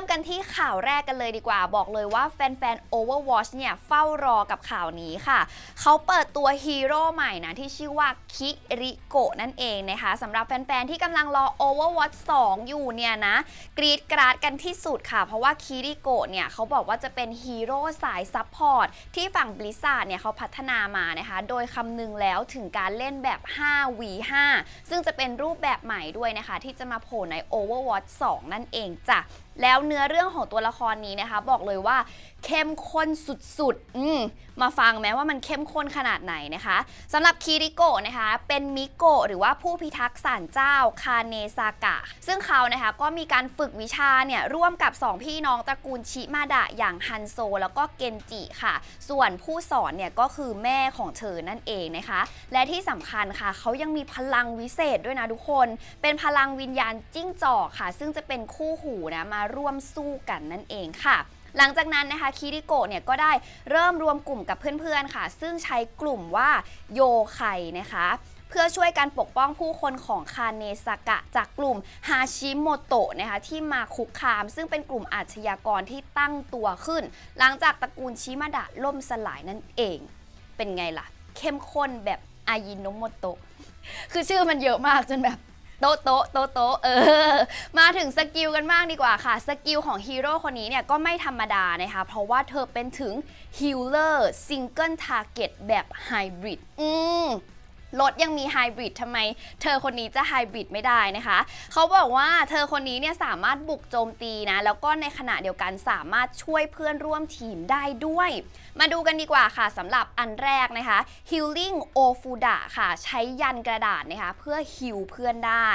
ริ่มกันที่ข่าวแรกกันเลยดีกว่า บอกเลยว่าแฟนๆ Overwatch เนี่ยเฝ้ารอกับข่าวนี้ค่ะ เขาเปิดตัวฮีโร่ใหม่นะที่ชื่อว่าคิริโกะนั่นเองนะคะสำหรับแฟน ๆ ที่กำลังรอ Overwatch 2 อยู่เนี่ยนะ กรีดกราดกันที่สุดค่ะ เพราะว่าคิริโกะเนี่ยเขาบอกว่าจะเป็นฮีโร่สายซัพพอร์ตที่ฝั่งบลิซ่าเนี่ยเขาพัฒนามานะคะ โดยคำนึงแล้วถึงการเล่นแบบ 5v5 ซึ่งจะเป็นรูปแบบใหม่ด้วยนะคะ ที่จะมาโผล่ใน Overwatch 2 นั่นเองจ้ะแล้วเนื้อเรื่องของตัวละครนี้นะคะ บอกเลยว่าเข้มข้นสุดๆอืมมาฟังไหมว่ามันเข้มข้นขนาดไหนนะคะสำหรับคิริโกะนะคะเป็นมิโกะหรือว่าผู้พิทักษ์ศาลเจ้าคาเนซากะ ซึ่งเขานะคะก็มีการฝึกวิชาเนี่ยร่วมกับ 2 พี่น้องตระกูลชิมาดะอย่างฮันโซ แล้วก็เกนจิค่ะ ส่วนผู้สอนเนี่ยก็คือแม่ของเธอนั่นเองนะคะ และที่สำคัญค่ะ เขายังมีพลังวิเศษด้วยนะทุกคน เป็นพลังวิญญาณจิ้งจอกค่ะ ซึ่งจะเป็นคู่หูนะมาร่วมสู้กันนั่นเองค่ะ หลังจากนั้นนะคะคิริโกะเนี่ยก็ได้เริ่มรวมกลุ่มกับเพื่อนๆค่ะ ซึ่งใช้กลุ่มว่าโยไคนะคะเพื่อช่วยการปกป้องผู้คนของคาเนซากะ จากกลุ่มฮาชิโมโตะนะคะที่มาคุกคาม ซึ่งเป็นกลุ่มอาชญากรที่ตั้งตัวขึ้น หลังจากตระกูลชิมาดะล่มสลายนั่นเอง เป็นไงล่ะ เข้มข้นแบบอายิโนโมโตะคือชื่อมันเยอะมากจนแบบ โตะโตะโตะโตะเออ มาถึงสกิลกันบ้างดีกว่าค่ะ สกิลของฮีโร่คนนี้เนี่ยก็ไม่ธรรมดานะคะ เพราะว่าเธอเป็นถึงฮิลเลอร์ซิงเกิลทาร์เก็ตแบบไฮบริดอืม รถยังมีไฮบริดทำไม เธอคนนี้จะไฮบริดไม่ได้นะคะเขาบอกว่าเธอคนนี้เนี่ยสามารถบุกโจมตีนะ แล้วก็ในขณะเดียวกันสามารถช่วยเพื่อนร่วมทีมได้ด้วย มาดูกันดีกว่าค่ะสำหรับอันแรกนะคะ Healing o f u d a ค่ะ ใช้ยันกระดาษนะคะ เพื่อฮิวเพื่อนได้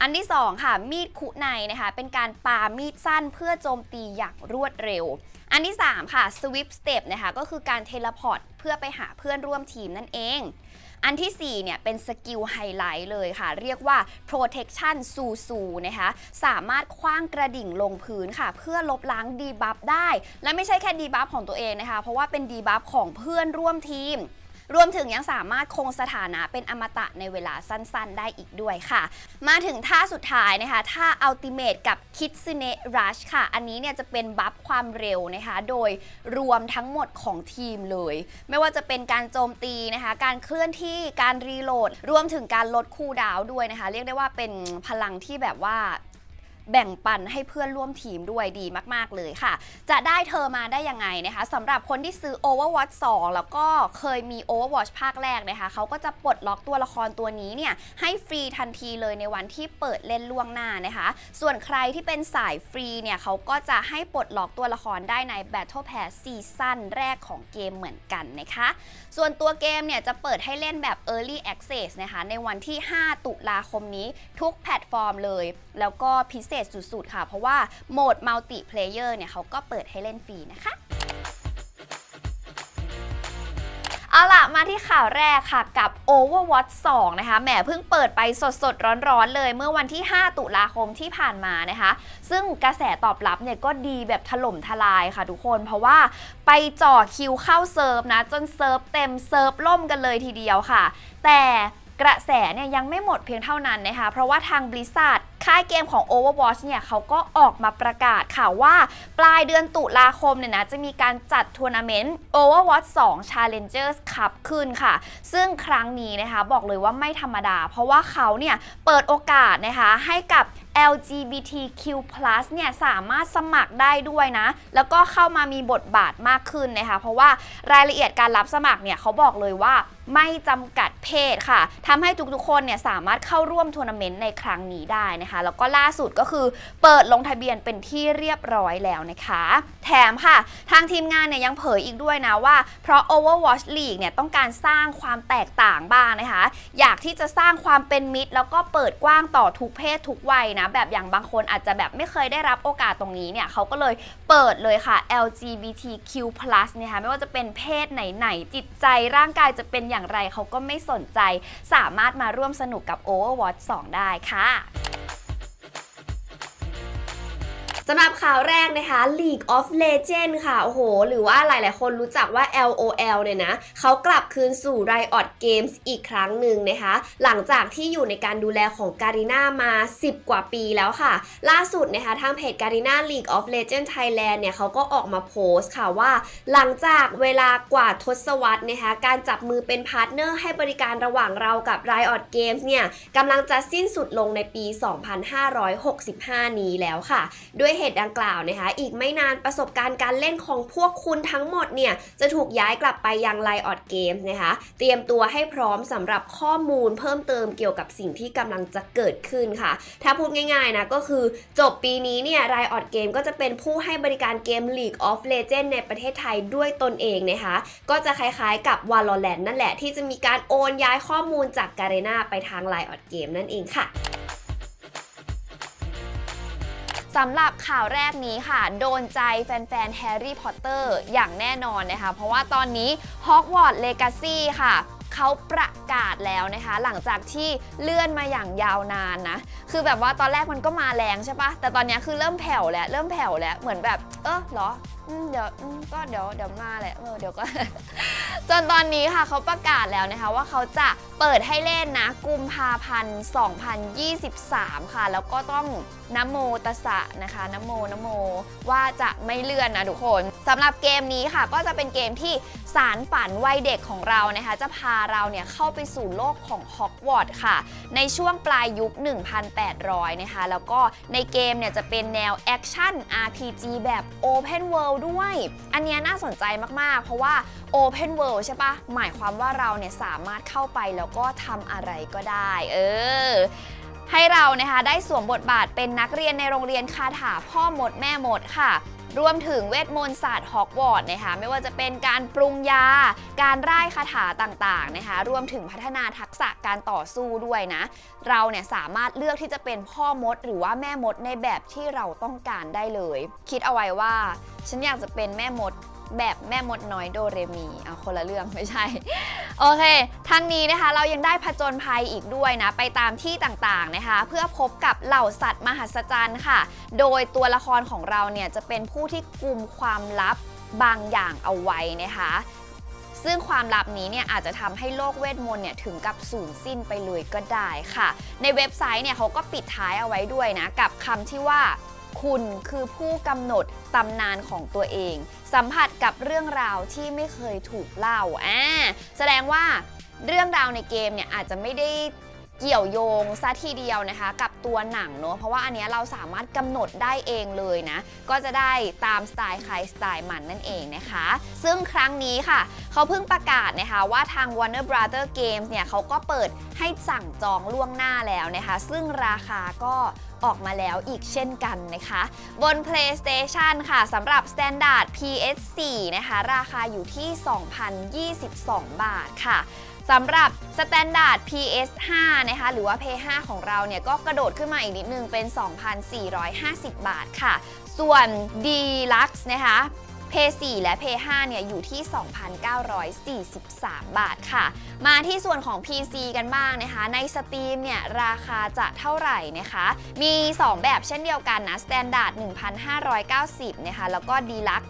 อันที่ 2 ค่ะมีดคุในนะคะ เป็นการปามีดสั้นเพื่อโจมตีอย่างรวดเร็ว อันที่ 3 ค่ะ Swift Step นะคะก็คือการเทเลพอร์ตเพื่อไปหาเพื่อนร่วมทีมนั่นเอง อันทีสี่ 4 เนี่ย เป็นสกิลไฮไลท์เลยค่ะ เรียกว่า protection ซูซูนะคะ สามารถคว้างกระดิ่งลงพื้นค่ะ เพื่อลบล้างดีบัฟได้ และไม่ใช่แค่ดีบัฟของตัวเองนะคะ เพราะว่าเป็นดีบัฟของเพื่อนร่วมทีม รวมถึงยังสามารถคงสถานะเป็นอมตะในเวลาสั้นๆ ได้อีกด้วยค่ะ มาถึงท่าสุดท้ายนะคะท่า Ultimate กับ Kitsune Rush ค่ะ อันนี้เนี่ยจะเป็นบัฟความเร็วนะคะโดยรวมทั้งหมดของทีมเลย ไม่ว่าจะเป็นการโจมตีนะคะการเคลื่อนที่การรีโหลด รวมถึงการลดคูดาวด้วยนะคะ เรียกได้ว่าเป็นพลังที่แบบว่า แบ่งปันให้เพื่อนร่วมทีมด้วยดีมาก ๆ เลยค่ะ จะได้เธอมาได้ยังไงนะคะสำหรับคนที่ซื้อ Overwatch 2 แล้วก็เคยมี Overwatch ภาคแรกนะคะเขาก็จะปลดล็อกตัวละครตัวนี้เนี่ยให้ฟรีทันทีเลยในวันที่เปิดเล่นล่วงหน้านะคะ ส่วนใครที่เป็นสายฟรีเนี่ยเขาก็จะให้ปลดล็อกตัวละครได้ใน Battle Pass ซีซั่นแรกของเกมเหมือนกันนะคะ ส่วนตัวเกมเนี่ยจะเปิดให้เล่นแบบ Early Access นะคะในวันที่ 5 ตุลาคมนี้ทุกแพลตฟอร์มเลย แล้วก็พิเศษสุดๆ ค่ะ เพราะว่าโหมด Multiplayer เนี่ยเขาก็เปิดให้เล่นฟรีนะคะเอาล่ะ มาที่ข่าวแรกค่ะกับ Overwatch 2 นะคะ แหมเพิ่งเปิดไปสดๆ ร้อนๆ เลยเมื่อวันที่ 5 ตุลาคมที่ผ่านมานะคะ ซึ่งกระแสตอบรับเนี่ยก็ดีแบบถล่มทลายค่ะทุกคน เพราะว่าไปจ่อคิวเข้าเซิร์ฟนะ จนเซิร์ฟเต็มเซิร์ฟล่มกันเลยทีเดียวค่ะ แต่กระแสเนี่ยยังไม่หมดเพียงเท่านั้นนะคะ เพราะว่าทาง Blizzard ค่ายเกมของ Overwatch เนี่ยเขาก็ออกมาประกาศค่ะว่า ปลายเดือนตุลาคมเนี่ยนะจะมีการจัดทัวร์นาเมนต์ Overwatch 2 Challengers Cup ขึ้นค่ะ ซึ่งครั้งนี้นะคะบอกเลยว่าไม่ธรรมดา เพราะว่าเขาเนี่ยเปิดโอกาสนะคะให้กับ LGBTQ+ เนี่ยสามารถสมัครได้ด้วยนะ แล้วก็เข้ามามีบทบาทมากขึ้นนะคะ เพราะว่ารายละเอียดการรับสมัครเนี่ยเขาบอกเลยว่าไม่จำกัดเพศค่ะทำให้ทุกๆคนเนี่ยสามารถเข้าร่วมทัวร์นาเมนต์ในครั้งนี้ได้นะคะแล้วก็ล่าสุดก็คือเปิดลงทะเบียนเป็นที่เรียบร้อยแล้วนะคะ แถมค่ะ ทางทีมงานเนี่ยยังเผยอีกด้วยนะว่า เพราะ Overwatch League เนี่ยต้องการสร้างความแตกต่างบ้างนะคะ อยากที่จะสร้างความเป็นมิตร แล้วก็เปิดกว้างต่อทุกเพศทุกวัยนะ แบบอย่างบางคนอาจจะแบบไม่เคยได้รับโอกาสตรงนี้เนี่ยเขาก็เลยเปิดเลยค่ะ LGBTQ+ นะคะไม่ว่าจะเป็นเพศไหนๆจิตใจร่างกายจะเป็นอย่างไรเขาก็ไม่สนใจ สามารถมาร่วมสนุกกับ Overwatch 2 ได้ค่ะำหรับข่าวแรกนะคะ League of Legends ค่ะ โอ้โห หรือว่าหลายๆ คนรู้จักว่า LOL เนี่ยนะเขากลับคืนสู่ Riot Games อีกครั้งหนึ่งนะคะ หลังจากที่อยู่ในการดูแลของการีนามา 10 กว่าปีแล้วค่ะ ล่าสุดนะคะ ทางเพจการีนา League of Legends Thailand เนี่ยเขาก็ออกมาโพสต์ค่ะว่า หลังจากเวลากว่าทศวรรษนะคะ การจับมือเป็นพาร์ทเนอร์ให้บริการระหว่างเรากับ Riot Games เนี่ยกำลังจะสิ้นสุดลงในปี 2565 นี้แล้วค่ะ ด้วยหตุดังกล่าวนะคะ อีกไม่นานประสบการณ์การเล่นของพวกคุณทั้งหมดเนี่ยจะถูกย้ายกลับไปยัง Riot Games นะคะ เตรียมตัวให้พร้อมสำหรับข้อมูลเพิ่มเติมเกี่ยวกับสิ่งที่กำลังจะเกิดขึ้นค่ะ ถ้าพูดง่ายๆนะก็คือจบปีนี้เนี่ย Riot Games ก็จะเป็นผู้ให้บริการเกม League of Legends ในประเทศไทยด้วยตนเองนะคะ ก็จะคล้ายๆกับ Valorant นั่นแหละที่จะมีการโอนย้ายข้อมูลจาก Garena ไปทาง Riot Games นั่นเองค่ะ สำหรับข่าวแรกนี้ค่ะ โดนใจแฟนๆแฮร์รี่พอตเตอร์อย่างแน่นอนนะคะ เพราะว่าตอนนี้ฮอกวอตส์เลกาซี่ค่ะเขาประกาศแล้วนะคะ หลังจากที่เลื่อนมาอย่างยาวนานนะ คือแบบว่าตอนแรกมันก็มาแรงใช่ปะแต่ตอนนี้คือเริ่มแผ่วแล้ว เริ่มแผ่วแล้ว เหมือนแบบ เออเหรออืมเดี๋ยวอืมก็เดี๋ยวเดี๋ยวมาแหละเออเดี๋ยวก็ จนตอนนี้ค่ะเขาประกาศแล้วนะคะ ว่าเขาจะเปิดให้เล่นนะ กุมภาพันธ์ 2023 ค่ะ แล้วก็ต้องนะโมตสสะนะคะนะโมนะโม ว่าจะไม่เลื่อนนะทุกคนสำหรับเกมนี้ค่ะ ก็จะเป็นเกมที่สารฝันวัยเด็กของเรานะคะ จะพาเราเนี่ยเข้าไปสู่โลกของฮอกวอตส์ค่ะ ในช่วงปลายยุค 1,800 นะคะ แล้วก็ในเกมเนี่ยจะเป็นแนวแอคชั่น RPG แบบ Open World ด้วย อันเนี้ยน่าสนใจมาก ๆ เพราะว่า Open World ใช่ปะหมายความว่าเราเนี่ยสามารถเข้าไปแล้วก็ทำอะไรก็ได้ เออให้เรานะคะได้สวมบทบาทเป็นนักเรียนในโรงเรียนคาถาพ่อหมดแม่หมดค่ะ รวมถึงเวทมนต์ศาสตร์ฮอกวอตส์นะคะไม่ว่าจะเป็นการปรุงยา การร่ายคาถาต่างๆนะคะรวมถึงพัฒนาทักษะการต่อสู้ด้วยนะเราเนี่ยสามารถเลือกที่จะเป็นพ่อมด หรือว่าแม่มดในแบบที่เราต้องการได้เลย คิดเอาไว้ว่า ฉันอยากจะเป็นแม่มด แบบแม่มดน้อยโดเรมีเอาคนละเรื่องไม่ใช่ โอเค ทั้งนี้นะคะเรายังได้ผจญภัยอีกด้วยนะ ไปตามที่ต่างๆนะคะ เพื่อพบกับเหล่าสัตว์มหัศจรรย์ค่ะ โดยตัวละครของเราเนี่ยจะเป็นผู้ที่กลุ่มความลับบางอย่างเอาไว้นะคะซึ่งความลับนี้เนี่ยอาจจะทำให้โลกเวทมนต์เนี่ยถึงกับสูญสิ้นไปเลยก็ได้ค่ะ ในเว็บไซต์เนี่ยเขาก็ปิดท้ายเอาไว้ด้วยนะ กับคำที่ว่า คุณคือผู้กำหนดตำนานของตัวเอง สัมผัสกับเรื่องราวที่ไม่เคยถูกเล่าอ่าแสดงว่าเรื่องราวในเกมเนี่ยอาจจะไม่ได้ เกี่ยวโยงซะทีเดียวนะคะ กับตัวหนังเนอะเพราะว่าอันนี้เราสามารถกำหนดได้เองเลยนะ ก็จะได้ตามสไตล์ใครสไตล์มันนั่นเองนะคะ ซึ่งครั้งนี้ค่ะ เขาเพิ่งประกาศนะคะว่าทาง Warner Brother Games เนี่ยเขาก็เปิดให้สั่งจองล่วงหน้าแล้วนะคะ ซึ่งราคาก็ออกมาแล้วอีกเช่นกันนะคะ บน PlayStation ค่ะสำหรับ Standard PS4 นะคะ ราคาอยู่ที่ 2,022 บาทค่ะ สำหรับ Standard PS5 นะคะหรือว่า PS5 ของเราเนี่ยก็กระโดดขึ้นมาอีกนิดนึงเป็น 2,450 บาทค่ะ ส่วน Deluxe นะคะ P4 และ P5 เนี่ยอยู่ที่ 2,943 บาทค่ะ มาที่ส่วนของ PC กันบ้างนะคะ ใน Steam เนี่ยราคาจะเท่าไหร่นะคะ มี 2 แบบเช่นเดียวกันนะ Standard 1,590 นะคะ แล้วก็ Deluxe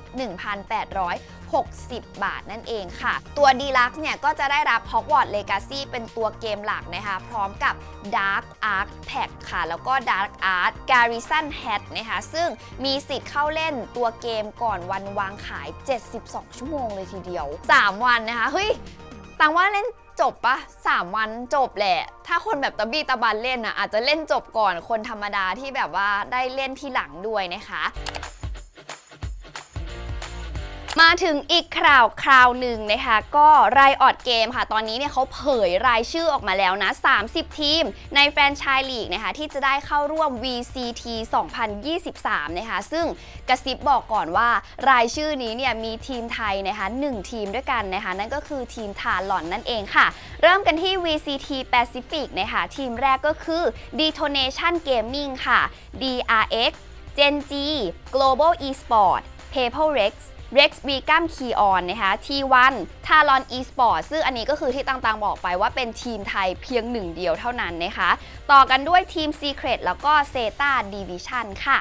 60 บาทนั่นเองค่ะ ตัว Deluxe เนี่ยก็จะได้รับ Hogwarts Legacy เป็นตัวเกมหลักนะคะ พร้อมกับ Dark Ark Pack ค่ะ แล้วก็ Dark Art Garrison Hat นะคะซึ่งมีสิทธิ์เข้าเล่นตัวเกมก่อนวันวางขาย 72 ชั่วโมงเลยทีเดียว 3 วันนะคะ เฮ้ยตังว่าเล่นจบปะ3 วันจบแหละ ถ้าคนแบบตะบี้ตะบันเล่นนะอาจจะเล่นจบก่อนคนธรรมดาที่แบบว่าได้เล่นที่หลังด้วยนะคะ มาถึงอีกคราวคราวหนึ่งนะคะ ก็รายออดเกมค่ะ ตอนนี้เนี่ยเขาเผยรายชื่อออกมาแล้วนะ 30 ทีม ในแฟรนไชส์ลีกนะคะ ที่จะได้เข้าร่วม VCT 2023 นะคะ ซึ่งกระซิบบอกก่อนว่ารายชื่อนี้เนี่ยมีทีมไทยนะคะ1ทีมด้วยกันนะคะ นั่นก็คือทีมทาหลอนนั่นเองค่ะ เริ่มกันที่ VCT Pacific นะคะทีมแรกก็คือ Detonation Gaming ค่ะ DRX Gen G Global Esport Paper Rex Rex v e g a m Keyon นะคะ T1 Talon Esport ซึ่งอันนี้ก็คือที่ต่างๆบอกไปว่าเป็นทีมไทยเพียงหนึ่งเดียวเท่านั้นนะคะ ต่อกันด้วยทีม Secret แล้วก็ Zeta Division ค่ะ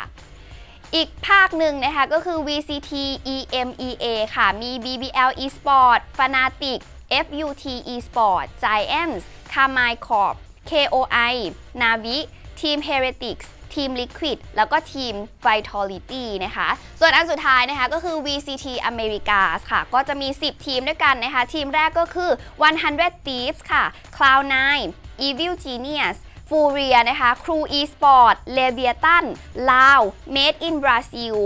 อีกภาคหนึ่งนะคะก็คือ VCT EMEA ค่ะ มี BBL Esport Fnatic FUT Esport Giants Carmine Corp KOI Navi Team Heretics ทีม Liquid แล้วก็ทีม Vitality นะคะ ส่วนอันสุดท้ายนะคะก็คือ VCT Americas ค่ะ ก็จะมี 10 ทีมด้วยกันนะคะ ทีมแรกก็คือ 100 Thieves ค่ะ Cloud9 Evil Genius ฟูเรียนะคะ Crew Esport Leviathan ลาว Made in Brazil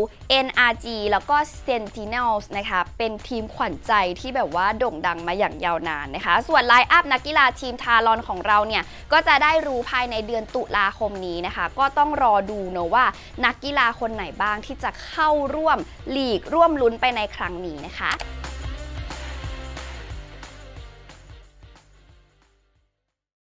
NRG แล้วก็ Sentinels นะคะเป็นทีมขวัญใจที่แบบว่าโด่งดังมาอย่างยาวนานนะคะ ส่วนไลน์อัพนักกีฬาทีมทารอนของเราเนี่ย ก็จะได้รู้ภายในเดือนตุลาคมนี้นะคะ ก็ต้องรอดูเนะว่านักกีฬาคนไหนบ้างที่จะเข้าร่วมลีกร่วมลุ้นไปในครั้งนี้นะคะ